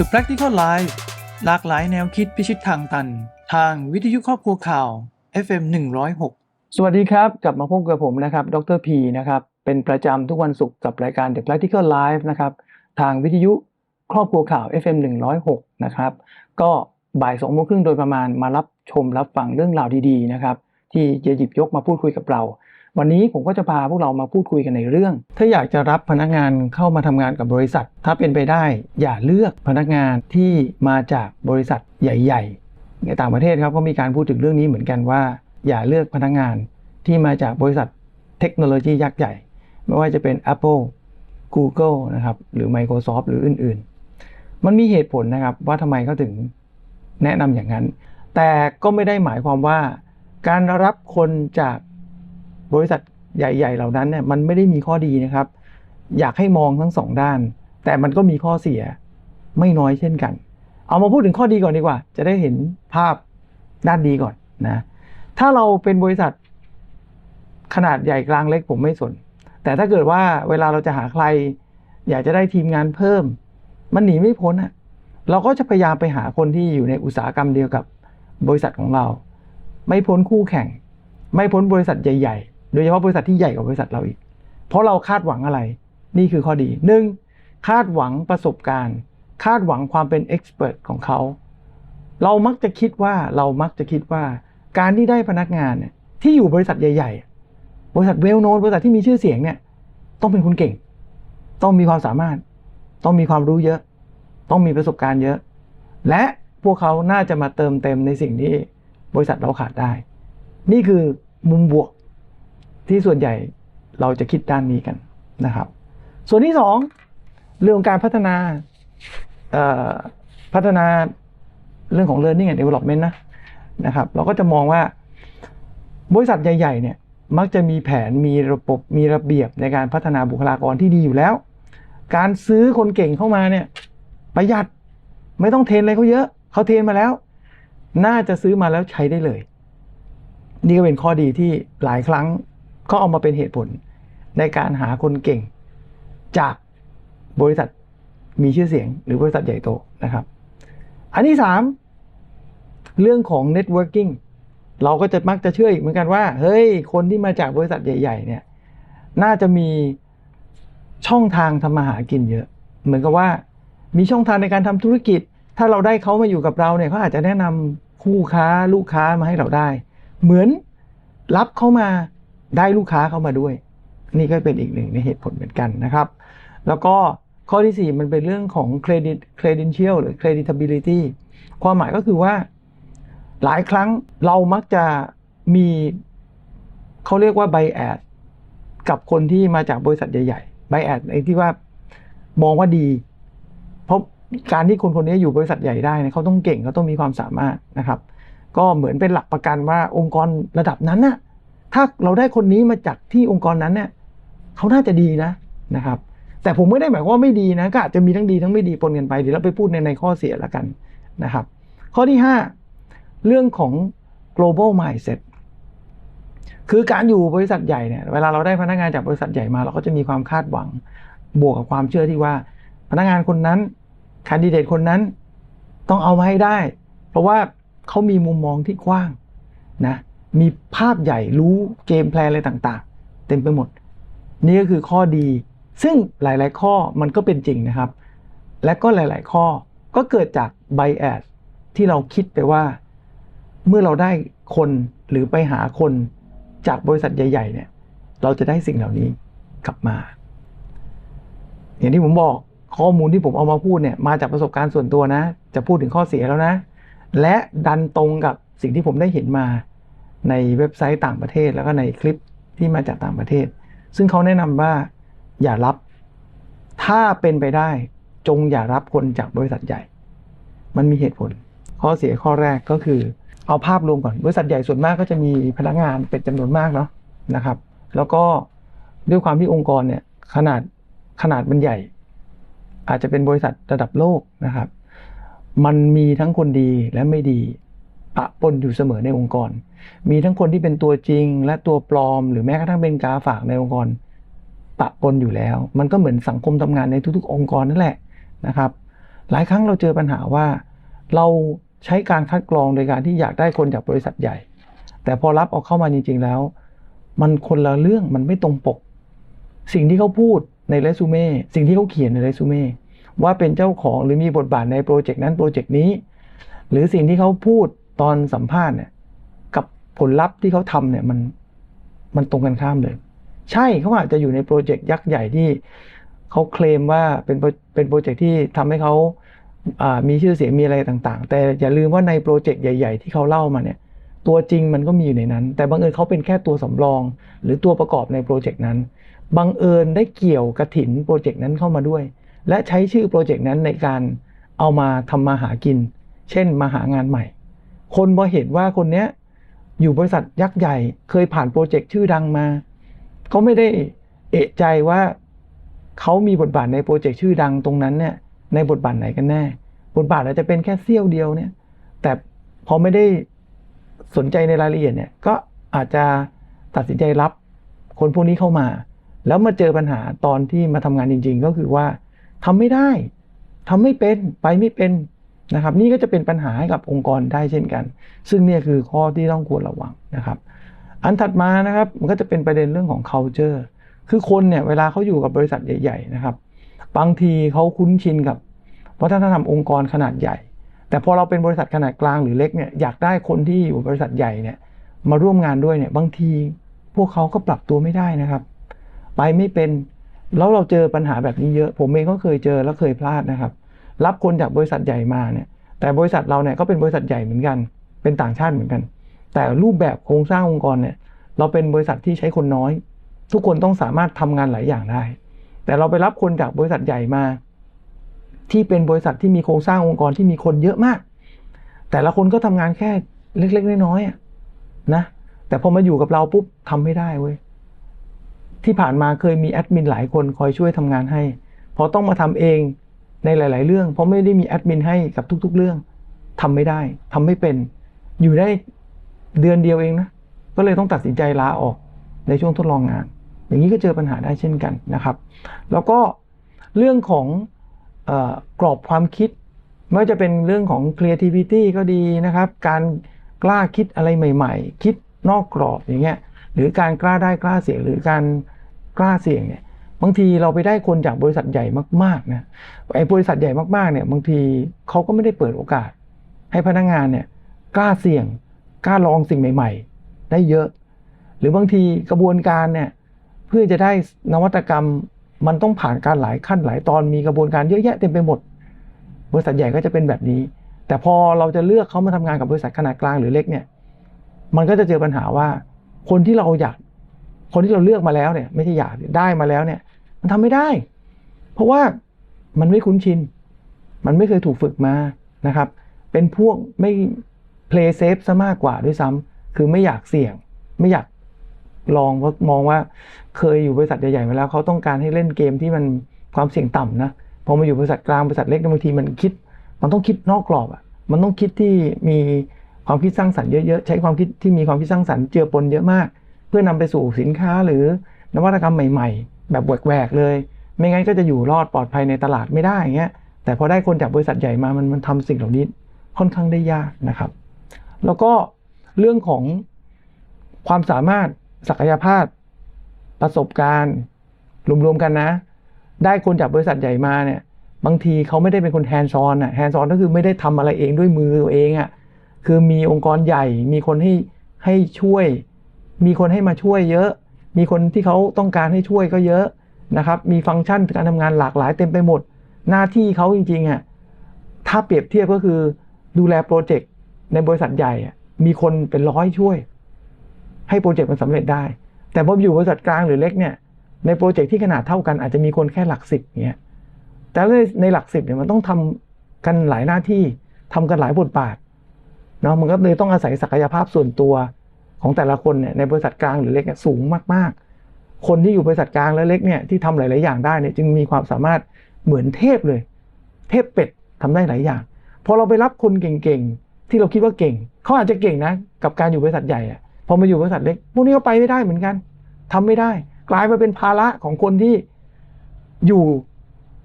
The Practical Life หลากหลายแนวคิดพิชิตทางตัน ทางวิทยุครอบครัวข่าว FM 106 สวัสดีครับ กลับมาพบกับผมนะครับ ดรพีนะครับ เป็นประจำทุกวันศุกร์กับรายการ The Practical Life นะครับ ทางวิทยุครอบครัวข่าว FM 106 นะครับ ก็บ่ายสองโมงครึ่งโดยประมาณมารับชมรับฟังเรื่องราวดีๆนะครับ ที่จะหยิบยกมาพูดคุยกับเรา วันนี้ผมก็จะพาพวกเรามาพูดคุยกันในเรื่อง ถ้าอยากจะรับพนักงานเข้ามาทำงานกับบริษัท ถ้าเป็นไปได้ อย่าเลือกพนักงานที่มาจากบริษัทใหญ่ ๆ ในต่างประเทศครับก็มีการพูดถึงเรื่องนี้เหมือนกันว่า อย่าเลือกพนักงานที่มาจากบริษัทเทคโนโลยียักษ์ใหญ่ ไม่ว่าจะเป็น Apple Google นะครับหรือ Microsoft หรืออื่นๆ มันมีเหตุผลนะครับว่าทำไมเขาถึงแนะนำอย่างนั้น แต่ก็ไม่ได้หมายความว่า การรับคนจาก บริษัทใหญ่ ๆ เหล่านั้นเนี่ยมันไม่ได้มีข้อดีนะครับ อยากให้มองทั้งสองด้าน แต่มันก็มีข้อเสียไม่น้อยเช่นกัน เอามาพูดถึงข้อดีก่อนดีกว่า จะได้เห็นภาพด้านดีก่อนนะ ถ้าเราเป็นบริษัทขนาดใหญ่กลางเล็กผมไม่สน แต่ถ้าเกิดว่าเวลาเราจะหาใคร อยากจะได้ทีมงานเพิ่ม มันหนีไม่พ้นอะเราก็จะพยายามไปหาคนที่อยู่ในอุตสาหกรรมเดียวกับบริษัทของเรา ไม่พ้นคู่แข่ง ไม่พ้นบริษัทใหญ่ ๆ โดยเฉพาะบริษัทที่ใหญ่กว่าบริษัทเราอีก เพราะเราคาดหวังอะไร นี่คือข้อดีหนึ่งคาดหวังประสบการณ์ คาดหวังความเป็นเอ็กซ์เพรสของเขา เรามักจะคิดว่าเรามักจะคิดว่า การที่ได้พนักงานเนี่ยที่อยู่บริษัทใหญ่ ๆ บริษัทเวลโนนบริษัทที่มีชื่อเสียงเนี่ยต้องเป็นคนเก่ง ต้องมีความสามารถ ต้องมีความรู้เยอะ ต้องมีประสบการณ์เยอะ และพวกเขาน่าจะมาเติมเต็มในสิ่งที่บริษัทเราขาดได้ นี่คือมุมบวก ที่ส่วนใหญ่เราจะคิดด้านนี้กันนะครับ ส่วนที่สองเรื่องการพัฒนาพัฒนาเรื่องของ learning and development นะนะครับ เราก็จะมองว่าบริษัทใหญ่ๆเนี่ยมักจะมีแผนมีระบบมีระเบียบในการพัฒนาบุคลากรที่ดีอยู่แล้ว การซื้อคนเก่งเข้ามาเนี่ยประหยัดไม่ต้องเทรนอะไรเขาเยอะเขาเทรนมาแล้ว น่าจะซื้อมาแล้วใช้ได้เลย นี่ก็เป็นข้อดีที่หลายครั้ง ก็เอามาเป็นเหตุผลในการหาคนเก่ง จากบริษัทมีชื่อเสียง หรือบริษัทใหญ่โตนะครับ อันที่สามเรื่องของ networking เราก็จะมักจะเชื่ออีกเหมือนกันว่า เฮ้ย คนที่มาจากบริษัทใหญ่ ๆ เนี่ย น่าจะมีช่องทางทำมาหากินเยอะ เหมือนกับว่ามีช่องทางในการทำธุรกิจ ถ้าเราได้เขามาอยู่กับเราเนี่ยเขาอาจจะแนะนำคู่ค้าลูกค้ามาให้เราได้ เหมือนรับเขามา ได้ลูกค้าเข้ามาด้วย นี่ก็เป็นอีกหนึ่งในเหตุผลเหมือนกันนะครับ แล้วก็ข้อที่ 4 มันเป็นเรื่องของ credit credential หรือ creditability ความหมายก็คือว่าหลายครั้งเรามักจะมีเขาเรียกว่า bias กับคนที่มาจากบริษัทใหญ่ๆ bias ในที่ว่ามองว่าดี เพราะการที่คนคนนี้อยู่บริษัทใหญ่ได้เนี่ยเขาต้องเก่งเขาต้องมีความสามารถนะครับ ก็เหมือนเป็นหลักประกันว่าองค์กรระดับนั้นน่ะ ถ้าเราได้คนนี้มาจากที่องค์กรนั้นเนี่ยเขาน่าจะดีนะนะครับ แต่ผมไม่ได้หมายความว่าไม่ดีนะก็อาจจะมีทั้งดีทั้งไม่ดีปนกันไปเดี๋ยวเราไปพูดในในข้อเสียล้วกันนะครับ ข้อที่ 5 เรื่องของ global mindset คือการอยู่บริษัทใหญ่เนี่ยเวลาเราได้พนักงานจากบริษัทใหญ่มา เราก็จะมีความคาดหวัง บวกกับความเชื่อที่ว่า พนักงานคนนั้นคนดิเดตคนนั้นต้องเอามาให้ได้ เพราะว่าเขามีมุมมองที่กว้างนะ มีภาพใหญ่รู้เกมแพลนอะไรต่างๆ เต็มไปหมด นี่ก็คือข้อดี ซึ่งหลาย ๆ ข้อมันก็เป็นจริงนะครับ และก็หลาย ๆ ข้อก็เกิดจาก bias ที่เราคิดไปว่า เมื่อเราได้คนหรือไปหาคนจากบริษัทใหญ่ ๆ เนี่ย เราจะได้สิ่งเหล่านี้กลับมา อย่างที่ผมบอกข้อมูลที่ผมเอามาพูดเนี่ยมาจากประสบการณ์ส่วนตัวนะ จะพูดถึงข้อเสียแล้วนะ และดันตรงกับสิ่งที่ผมได้เห็นมา ในเว็บไซต์ต่างประเทศ แล้วก็ในคลิปที่มาจากต่างประเทศ ซึ่งเขาแนะนำว่าอย่ารับ ถ้าเป็นไปได้จงอย่ารับคนจากบริษัทใหญ่ มันมีเหตุผล ข้อเสียข้อแรกก็คือ เอาภาพรวมก่อนบริษัทใหญ่ส่วนมากก็จะมีพนักงานเป็นจำนวนมากเนาะนะครับ แล้วก็ด้วยความที่องค์กรเนี่ยขนาดขนาดมันใหญ่ อาจจะเป็นบริษัทระดับโลกนะครับ มันมีทั้งคนดีและไม่ดีปะปนอยู่เสมอในองค์กร มีทั้งคนที่เป็นตัวจริง และตัวปลอม หรือแม้กระทั่งเป็นกาฝากในองค์กรปะปนอยู่แล้ว มันก็เหมือนสังคมทำงานในทุกๆ องค์กรนั่นแหละนะครับ หลายครั้งเราเจอปัญหาว่า เราใช้การคัดกรองโดยการที่อยากได้คนจากบริษัทใหญ่ แต่พอรับเอาเข้ามาจริง ๆแล้ว มันคนละเรื่องมันไม่ตรงปก สิ่งที่เขาพูดในเรซูเม่สิ่งที่เขาเขียนในเรซูเม่ว่าเป็นเจ้าของหรือมีบทบาทในโปรเจกต์นั้นโปรเจกต์นี้ หรือสิ่งที่เขาพูดตอนสัมภาษณ์เนี่ย ผลลัพธ์ที่เขาทำเนี่ยมันมันตรงกันข้ามเลย ใช่เขาอาจจะอยู่ในโปรเจกต์ยักษ์ใหญ่ที่เขาเคลมว่าเป็นเป็นโปรเจกต์ที่ทำให้เขาามีชื่อเสียงมีอะไรต่างๆ แต่อย่าลืมว่าในโปรเจกต์ใหญ่ ๆ ที่เขาเล่ามาเนี่ย ตัวจริงมันก็มีอยู่ในนั้น แต่บังเอิญเขาเป็นแค่ตัวสำรอง หรือตัวประกอบในโปรเจกต์นั้นบังเอิญได้เกี่ยวกระถินโปรเจกต์นั้นเข้ามาด้วย และใช้ชื่อโปรเจกต์นั้นในการเอามาทำมาหากิน เช่นมาหางานใหม่ คนพอเห็นว่าคนเนี้ย อยู่บริษัทยักษ์ใหญ่ เคยผ่านโปรเจกต์ชื่อดังมา เขาไม่ได้เอะใจว่าเขามีบทบาทในโปรเจกต์ชื่อดังตรงนั้นเนี่ย ในบทบาทไหนกันแน่ บทบาทอาจจะเป็นแค่เสี้ยวเดียวเนี่ย แต่พอไม่ได้สนใจในรายละเอียดเนี่ย ก็อาจจะตัดสินใจรับคนพวกนี้เข้ามา แล้วมาเจอปัญหาตอนที่มาทำงานจริง ๆ ก็คือว่าทำไม่ได้ทำไม่เป็น ไปไม่เป็น นะครับนี่ก็จะเป็นปัญหาให้กับองค์กรได้เช่นกัน ซึ่งเนี่ยคือข้อที่ต้องควรระวังนะครับ อันถัดมานะครับมันก็จะเป็นประเด็นเรื่องของ culture คือคนเนี่ยเวลาเขาอยู่กับบริษัทใหญ่ ๆ นะครับ บางทีเขาคุ้นชินกับวัฒนธรรมองค์กรขนาดใหญ่ แต่พอเราเป็นบริษัทขนาดกลางหรือเล็กเนี่ยอยากได้คนที่อยู่บริษัทใหญ่เนี่ยมาร่วมงานด้วยเนี่ยบางทีพวกเขาก็ปรับตัวไม่ได้นะครับ ไปไม่เป็นแล้วเราเจอปัญหาแบบนี้เยอะ ผมเองก็เคยเจอแล้วเคยพลาดนะครับ รับคนจากบริษัทใหญ่มาเนี่ย แต่บริษัทเราเนี่ยก็เป็นบริษัทใหญ่เหมือนกัน เป็นต่างชาติเหมือนกัน แต่รูปแบบโครงสร้างองค์กรเนี่ย เราเป็นบริษัทที่ใช้คนน้อย ทุกคนต้องสามารถทำงานหลายอย่างได้ แต่เราไปรับคนจากบริษัทใหญ่มา ที่เป็นบริษัทที่มีโครงสร้างองค์กรที่มีคนเยอะมาก แต่ละคนก็ทำงานแค่เล็กๆน้อยๆนะ แต่พอมาอยู่กับเราปุ๊บทำไม่ได้เว้ยที่ผ่านมาเคยมีแอดมินหลายคนคอยช่วยทำงานให้พอต้องมาทำเอง ในหลาย ๆ เรื่อง เพราะไม่ได้มีแอดมินให้กับทุก ๆ เรื่องทำไม่ได้ทำไม่เป็น อยู่ได้เดือนเดียวเองนะ ก็เลยต้องตัดสินใจลาออกในช่วงทดลองงาน อย่างนี้ก็เจอปัญหาได้เช่นกันนะครับ แล้วก็เรื่องของอกรอบความคิด ไม่ว่าจะเป็นเรื่องของ creativity ก็ดีนะครับ การกล้าคิดอะไรใหม่ ๆ คิดนอกกรอบอย่างเงี้ย หรือการกล้าได้กล้าเสี่ยงหรือการกล้าเสี่ยงเนี่ย บางทีเราไปได้คนจากบริษัทใหญ่มากๆนะไอ้บริษัทใหญ่มากๆเนี่ยบางทีเขาก็ไม่ได้เปิดโอกาส ให้พนักงานเนี่ยกล้าเสี่ยงกล้าลองสิ่งใหม่ ๆ ได้เยอะ หรือบางทีกระบวนการเนี่ยเพื่อจะได้นวัตกรรมมันต้องผ่านการหลายขั้นหลายตอนมีกระบวนการเยอะแยะเต็มไปหมด บริษัทใหญ่ก็จะเป็นแบบนี้ แต่พอเราจะเลือกเขามาทำงานกับบริษัทขนาดกลางหรือเล็กเนี่ยมันก็จะเจอปัญหาว่าคนที่เราอยาก คนที่เราเลือกมาแล้วเนี่ย ไม่ใช่อยากได้มาแล้วเนี่ย มันทำไม่ได้ เพราะว่ามันไม่คุ้นชิน มันไม่เคยถูกฝึกมานะครับ เป็นพวกไม่ play safe ซะมากกว่าด้วยซ้ำคือไม่อยากเสี่ยง ไม่อยากลองเพราะมองว่าเคยอยู่บริษัทใหญ่ๆมาแล้วเขาต้องการให้เล่นเกมที่มันความเสี่ยงต่ำนะพอมาอยู่บริษัทกลางบริษัทเล็กบางทีมันคิด มันต้องคิดนอกกรอบอะ มันต้องคิดที่มีความคิดสร้างสรรค์เยอะๆ ใช้ความคิดที่มีความคิดสร้างสรรค์เจือปนเยอะมาก เพื่อนำไปสู่สินค้าหรือนวัตกรรมใหม่ๆ แบบแหวกๆเลย ไม่งั้นก็จะอยู่รอดปลอดภัยในตลาดไม่ได้อย่างเงี้ยแต่พอได้คนจากบริษัทใหญ่มามันมันทำสิ่งเหล่านี้ค่อนข้างได้ยากนะครับ แล้วก็เรื่องของความสามารถศักยภาพประสบการณ์รวมๆกันนะ ได้คนจากบริษัทใหญ่มาเนี่ยบางทีเขาไม่ได้เป็นคนแฮนด์ซอนอะแฮนด์ซอนก็คือไม่ได้ทำอะไรเองด้วยมือตัวเองอะคือมีองค์กรใหญ่มีคนให้ให้ช่วย มีคนให้มาช่วยเยอะ มีคนที่เขาต้องการให้ช่วยก็เยอะนะครับ มีฟังก์ชันการทำงานหลากหลายเต็มไปหมด หน้าที่เขาจริงๆอะถ้าเปรียบเทียบก็คือดูแลโปรเจกต์ในบริษัทใหญ่มีคนเป็นร้อยช่วย ให้โปรเจกต์มันสำเร็จได้ แต่พออยู่บริษัทกลางหรือเล็กเนี่ยในโปรเจกต์ที่ขนาดเท่ากันอาจจะมีคนแค่หลักสิบเงี้ยแต่ในในหลักสิบเนี่ยมันต้องทำกันหลายหน้าที่ทำกันหลายบทบาทเนาะมันก็เลยต้องอาศัยศักยภาพส่วนตัว ของแต่ละคนเนี่ยในบริษัทกลางหรือเล็กเนี่ยสูงมากๆ คนที่อยู่บริษัทกลางและเล็กเนี่ยที่ทำหลาย ๆ อย่างได้เนี่ยจึงมีความสามารถเหมือนเทพเลย เทพเป็ดทำได้หลายอย่างพอเราไปรับคนเก่ง ๆ ที่เราคิดว่าเก่งเขาอาจจะเก่งนะ กับการอยู่บริษัทใหญ่อะพอมาอยู่บริษัทเล็กพวกนี้ก็ไปไม่ได้เหมือนกันทำไม่ได้ กลายมาเป็นภาระของคนที่อยู่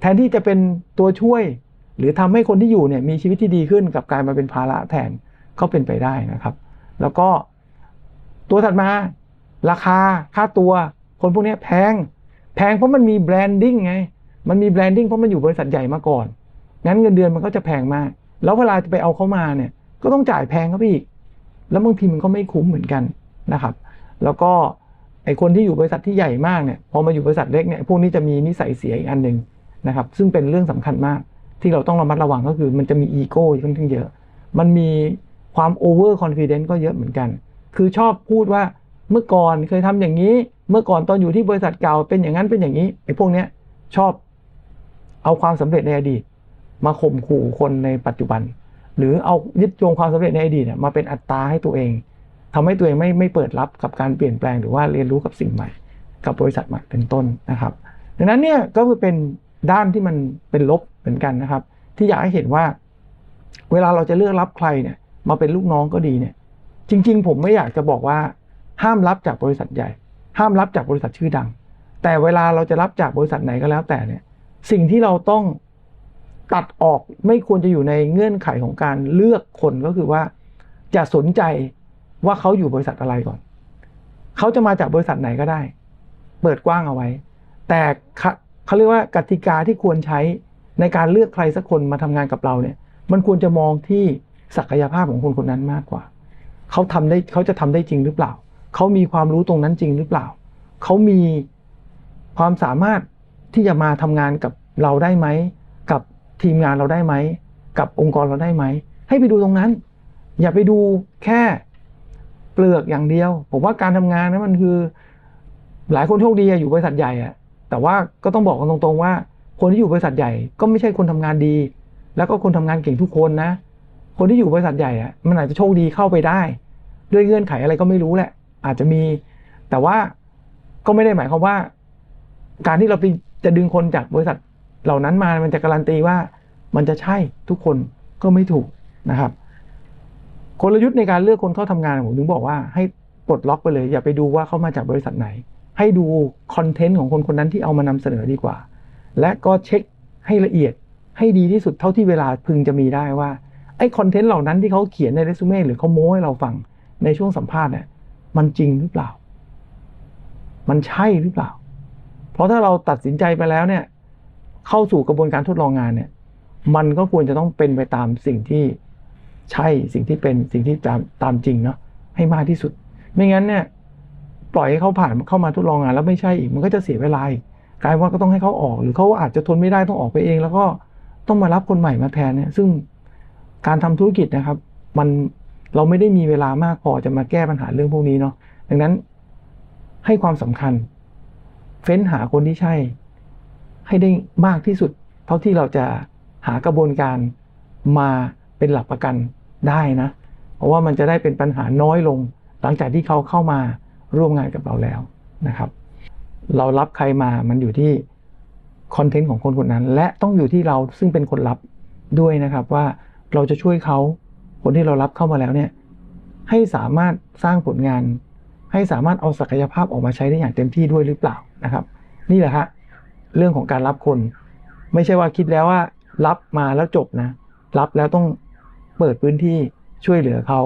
แทนที่จะเป็นตัวช่วย หรือทำให้คนที่อยู่เนี่ยมีชีวิตที่ดีขึ้นกับการมาเป็นภาระแทนก็เป็นไปได้นะครับ แล้วก็ ตัวถัดมา ราคาค่าตัว คนพวกนี้แพง แพงเพราะมันมีแบรนดิ้งไง มันมีแบรนดิ้งเพราะมันอยู่บริษัทใหญ่มาก่อน งั้นเงินเดือนมันก็จะแพงมาก แล้วเวลาจะไปเอาเขามาเนี่ย ก็ต้องจ่ายแพงเขาไปอีก แล้วบางทีมันก็ไม่คุ้มเหมือนกันนะครับ แล้วก็ไอคนที่อยู่บริษัทที่ใหญ่มากเนี่ย พอมาอยู่บริษัทเล็กเนี่ย พวกนี้จะมีนิสัยเสียอีกอันหนึ่งนะครับ ซึ่งเป็นเรื่องสำคัญมาก ที่เราต้องระมัดระวังก็คือ มันจะมีอีโก้ค่อนข้างเยอะ มันมีความโอเวอร์คอนฟ idence ก็เยอะเหมือนกัน คือชอบพูดว่าเมื่อก่อนเคยทำอย่างนี้ เมื่อก่อนตอนอยู่ที่บริษัทเก่าเป็นอย่างนั้นเป็นอย่างนี้ไอ้พวกเนี้ยชอบเอาความสำเร็จในอดีต มาข่มขู่คนในปัจจุบัน หรือเอายึดโยงความสำเร็จในอดีตเนี่ยมาเป็นอัตราให้ตัวเองทำให้ตัวเองไม่ไม่เปิดรับกับการเปลี่ยนแปลงหรือว่าเรียนรู้กับสิ่งใหม่ กับบริษัทใหม่เป็นต้นนะครับ ดังนั้นเนี่ยก็คือเป็นด้านที่มันเป็นลบเหมือนกันนะครับ ที่อยากให้เห็นว่า เวลาเราจะเลือกรับใครเนี่ยมาเป็นลูกน้องก็ดีเนี่ย จริง ๆ ผมไม่อยากจะบอกว่า ห้ามรับจากบริษัทใหญ่ ห้ามรับจากบริษัทชื่อดัง แต่เวลาเราจะรับจากบริษัทไหนก็แล้วแต่เนี่ย สิ่งที่เราต้องตัดออกไม่ควรจะอยู่ในเงื่อนไขของการเลือกคนก็คือว่า จะสนใจว่าเขาอยู่บริษัทอะไรก่อน เขาจะมาจากบริษัทไหนก็ได้ เปิดกว้างเอาไว้ แต่เขาเรียกว่ากติกาที่ควรใช้ในการเลือกใครสักคนมาทำงานกับเราเนี่ย มันควรจะมองที่ศักยภาพของคนคนนั้นมากกว่า เขาทำได้เขาจะทำได้จริงหรือเปล่า เขามีความรู้ตรงนั้นจริงหรือเปล่า เขามีความสามารถที่จะมาทำงานกับเราได้ไหม กับทีมงานเราได้ไหม กับองค์กรเราได้ไหม ให้ไปดูตรงนั้น อย่าไปดูแค่เปลือกอย่างเดียว ผมว่าการทำงานนั้นมันคือ หลายคนโชคดีอยู่บริษัทใหญ่อะแต่ว่าก็ต้องบอกกันตรงๆว่า คนที่อยู่บริษัทใหญ่ก็ไม่ใช่คนทำงานดี แล้วก็คนทำงานเก่งทุกคนนะ คนที่อยู่บริษัทใหญ่อะมันอาจจะโชคดีเข้าไปได้ ด้วยเงื่อนไขอะไรก็ไม่รู้แหละ อาจจะมี แต่ว่าก็ไม่ได้หมายความว่า การที่เราไปจะดึงคนจากบริษัทเหล่านั้นมามันจะการันตีว่ามันจะใช่ทุกคนก็ไม่ถูกนะครับกลยุทธ์ในการเลือกคนเข้าทำงานผมถึงบอกว่าให้ปลดล็อกไปเลย อย่าไปดูว่าเขามาจากบริษัทไหน ให้ดูคอนเทนต์ของคนคนนั้นที่เอามานำเสนอดีกว่า และก็เช็คให้ละเอียดให้ดีที่สุดเท่าที่เวลาพึงจะมีได้ว่า ไอ้คอนเทนต์เหล่านั้นที่เขาเขียนในเรซูเม่หรือเขาโม้ให้เราฟังในช่วงสัมภาษณ์เนี่ย มันจริงหรือเปล่า มันใช่หรือเปล่า เพราะถ้าเราตัดสินใจไปแล้วเนี่ย เข้าสู่กระบวนการทดลองงานเนี่ย มันก็ควรจะต้องเป็นไปตามสิ่งที่ใช่สิ่งที่เป็นสิ่งที่ตามตามจริงเนาะให้มากที่สุด ไม่งั้นเนี่ย ปล่อยให้เขาผ่านเข้ามาทดลองงานแล้วไม่ใช่อีกมันก็จะเสียเวลาอีกกลายว่าก็ต้องให้เขาออก หรือเขาอาจจะทนไม่ได้ต้องออกไปเอง แล้วก็ต้องมารับคนใหม่มาแทนเนี่ย ซึ่ง การทำธุรกิจนะครับ มันเราไม่ได้มีเวลามากพอจะมาแก้ปัญหาเรื่องพวกนี้เนาะดังนั้นให้ความสำคัญ เฟ้นหาคนที่ใช่ ให้ได้มากที่สุด เท่าที่เราจะหากระบวนการมาเป็นหลักประกันได้นะ เพราะว่ามันจะได้เป็นปัญหาน้อยลง หลังจากที่เขาเข้ามาร่วมงานกับเราแล้วนะครับ เรารับใครมามันอยู่ที่คอนเทนต์ของคนคนนั้น และต้องอยู่ที่เราซึ่งเป็นคนรับด้วยนะครับว่า เราจะช่วยเขาคนที่เรารับเข้ามาแล้วเนี่ยให้สามารถสร้างผลงาน ให้สามารถเอาศักยภาพออกมาใช้ได้อย่างเต็มที่ด้วยหรือเปล่านะครับ นี่แหละฮะเรื่องของการรับคน ไม่ใช่ว่าคิดแล้วว่า รับมาแล้วจบนะ รับแล้วต้องเปิดพื้นที่ช่วยเหลือเขา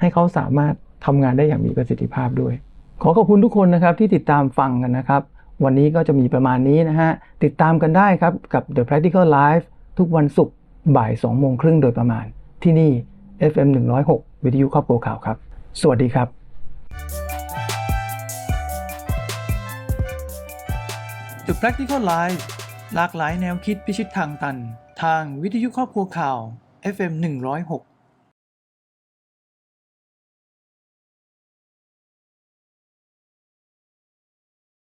ให้เขาสามารถทำงานได้อย่างมีประสิทธิภาพด้วย ขอขอบคุณทุกคนนะครับที่ติดตามฟังกันนะครับ วันนี้ก็จะมีประมาณนี้นะฮะติดตามกันได้ครับกับ The Practical Life ทุกวันศุกร์ บ่าย2โมงครึ่งโดยประมาณ ที่นี่ FM 106 วิทยุครอบครัวข่าวครับ สวัสดีครับจุด Practical Life หลากหลายแนวคิดพิชิตทางตัน ทางวิทยุครอบครัวข่าว FM 106